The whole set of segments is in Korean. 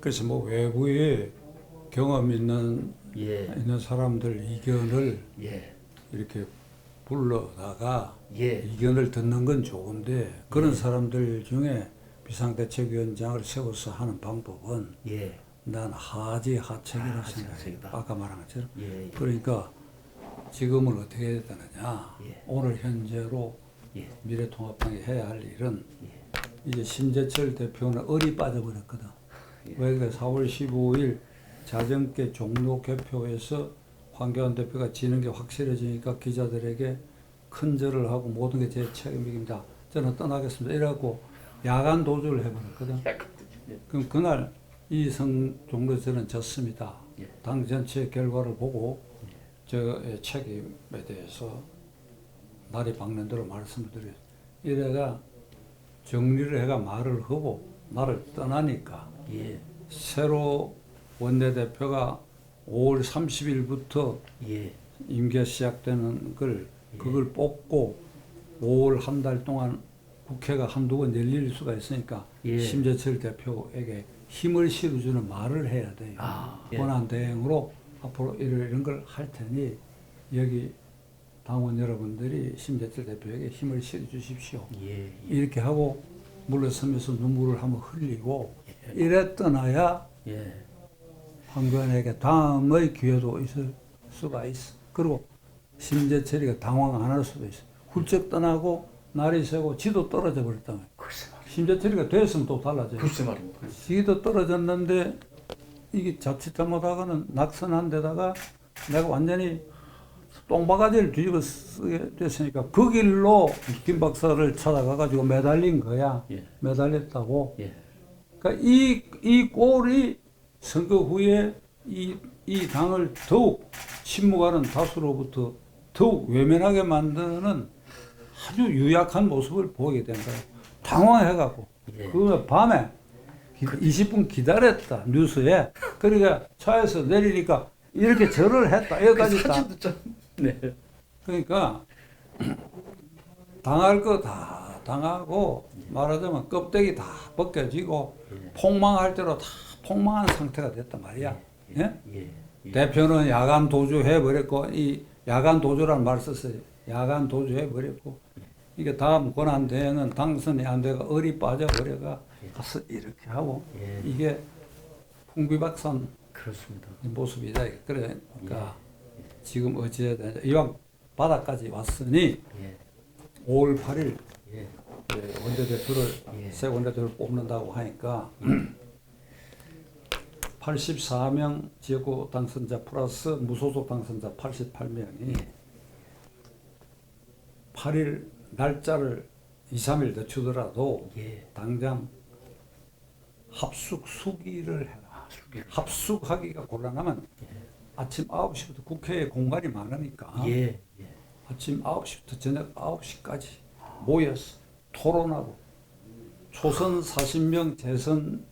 그래서 뭐 외부에 경험 있는 예, 있는 사람들 의견을 예, 이렇게 불러다가 예, 의견을 듣는 건 좋은데 그런 사람들 중에 비상대책위원장을 세워서 하는 방법은 예, 난 하지 하책이라고 아, 생각해요. 하책이다. 아까 말한 것처럼. 예, 예, 그러니까 지금은 어떻게 해야 되느냐. 예. 오늘 현재로 예, 미래통합당이 해야 할 일은 예. 이제 심재철 대표는 얼이 빠져버렸거든. 예. 왜 그래? 4월 15일 자정께 종로 개표에서 황교안 대표가 지는 게 확실해지니까 기자들에게 큰 절을 하고 모든 게 제 책임입니다. 저는 떠나겠습니다. 이래갖고 야간 도주를 해버렸거든. 그럼 그날 이성 종로 저는 졌습니다. 예. 당 전체 결과를 보고 저의 책임에 대해서 날이 밝는 대로 말씀을 드려요. 이래가 정리를 해가 말을 하고 나를 떠나니까 예, 새로 원내대표가 5월 30일부터 예, 임기가 시작되는 걸 그걸 뽑고 5월 한 달 동안 국회가 한두 번 열릴 수가 있으니까 예. 심재철 대표에게 힘을 실어주는 말을 해야 돼요. 아, 예. 권한 대행으로 앞으로 이런 이런 걸 할 테니 여기 당원 여러분들이 심재철 대표에게 힘을 실어 주십시오. 예, 예, 이렇게 하고 물러서면서 눈물을 한번 흘리고 이래 떠나야 예, 황교안에게 다음의 기회도 있을 수가 있어. 그리고 심재철이가 당황 안 할 수도 있어. 훌쩍 떠나고 날이 새고 지도 떨어져 버렸다면 글쎄 말입니다. 심재철이가 됐으면 또 달라져요. 글쎄 말입니다. 지도 떨어졌는데 이게 자칫 잘못하고는 낙선한 데다가 내가 완전히 똥바가지를 뒤집어 쓰게 됐으니까 그 길로 김 박사를 찾아가가지고 매달린 거야. 예, 매달렸다고. 예, 그러니까 이, 이 꼴이 선거 후에 이, 이 당을 더욱 침묵하는 다수로부터 더욱 외면하게 만드는 아주 유약한 모습을 보이게 된 거예요. 당황해갖고. 예. 그 밤에 기- 20분 기다렸다, 뉴스에. 그러니까 차에서 내리니까 이렇게 절을 했다. 그 여기까지 다. 사진도 좀, 네, 그러니까 당할 거 다 당하고 말하자면 껍데기 다 벗겨지고 예. 폭망할 대로 다 폭망한 상태가 됐단 말이야. 예? 예, 예, 대표는 야간 도주 해 버렸고 이 야간 도주라는 말 썼어요. 야간 도주 해 버렸고 이게 다음 권한 대행은 당선이 안 돼가 얼이 빠져 버려가 가서 이렇게 하고 예. 이게 풍비박산 그렇습니다. 모습이다. 그러니까 지금 어찌해야 되냐. 이왕 바닥까지 왔으니 예, 5월 8일 예, 원내대표를 예. 새 원내대표를 뽑는다고 하니까 84명 지역구 당선자 플러스 무소속 당선자 88명이 예. 8일 날짜를 2, 3일 늦추더라도 예, 당장 합숙 수기를 해라. 아. 합숙하기가 곤란하면 아침 9시부터 국회에 공간이 많으니까 예, 예, 아침 9시부터 저녁 9시까지 모여서 토론하고 초선 40명, 재선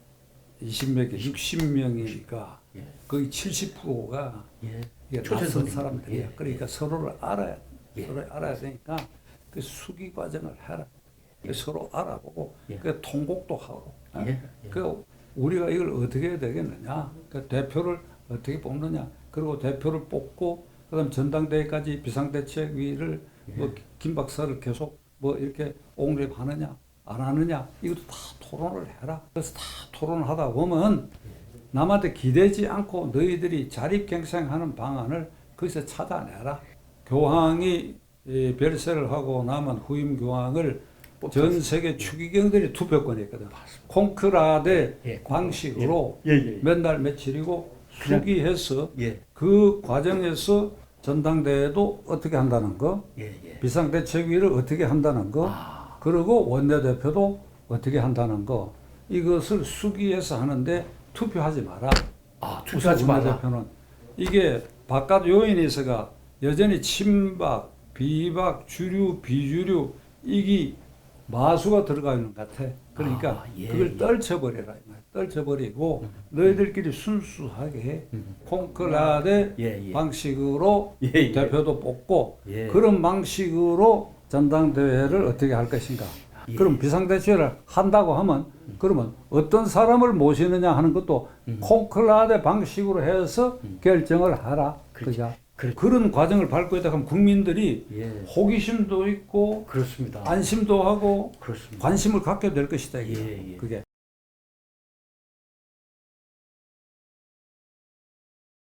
20명, 60명이니까 예, 거의 70%가 예, 이게 낯선 초대손님. 사람들이야. 예, 그러니까 서로를 알아야 예. 서로 알아야 되니까 그 수기 과정을 해라. 그 서로 알아보고 예. 그 통곡도 하고. 예, 예. 그 우리가 이걸 어떻게 해야 되겠느냐? 그 대표를 어떻게 뽑느냐? 그리고 대표를 뽑고 그다음 전당대회까지 비상대책위를 예. 뭐김 박사를 계속 뭐 이렇게 옹립하느냐 안 하느냐 이것도 다 토론을 해라. 그래서 다 토론을 하다 보면 남한테 기대지 않고 너희들이 자립갱생하는 방안을 거기서 찾아내라. 교황이 이 별세를 하고 남은 후임 교황을 전 세계 추기경들이 투표권이 있거든. 콩크라데 예, 방식으로 예, 예, 몇날 며칠이고 수기해서 예, 그 과정에서 전당대회도 어떻게 한다는 거, 예, 예. 비상대책위를 어떻게 한다는 거, 아, 그리고 원내대표도 어떻게 한다는 거, 이것을 수기해서 하는데 투표하지 마라. 아, 투표하지 말라. 원내대표는 이게 바깥 요인이 있어가 여전히 친박, 비박, 주류, 비주류 이게 마수가 들어가 있는 것 같아. 그러니까 아, 예, 그걸 예. 떨쳐버려라. 이 말. 떨쳐버리고 너희들끼리 순수하게 음. 콩클라데 예, 예. 방식으로 예, 예. 대표도 뽑고 예. 그런 방식으로 전당대회를 어떻게 할 것인가. 예. 그럼 비상대책을 한다고 하면 그러면 어떤 사람을 모시느냐 하는 것도 음. 콘클라데 방식으로 해서 결정을 하라. 그렇지. 그죠? 그렇- 그런 과정을 밟고 있다 하면 국민들이 예. 호기심도 있고 그렇습니다. 안심도 하고 그렇습니다. 관심을 갖게 될 것이다. 이게. 예, 예. 그게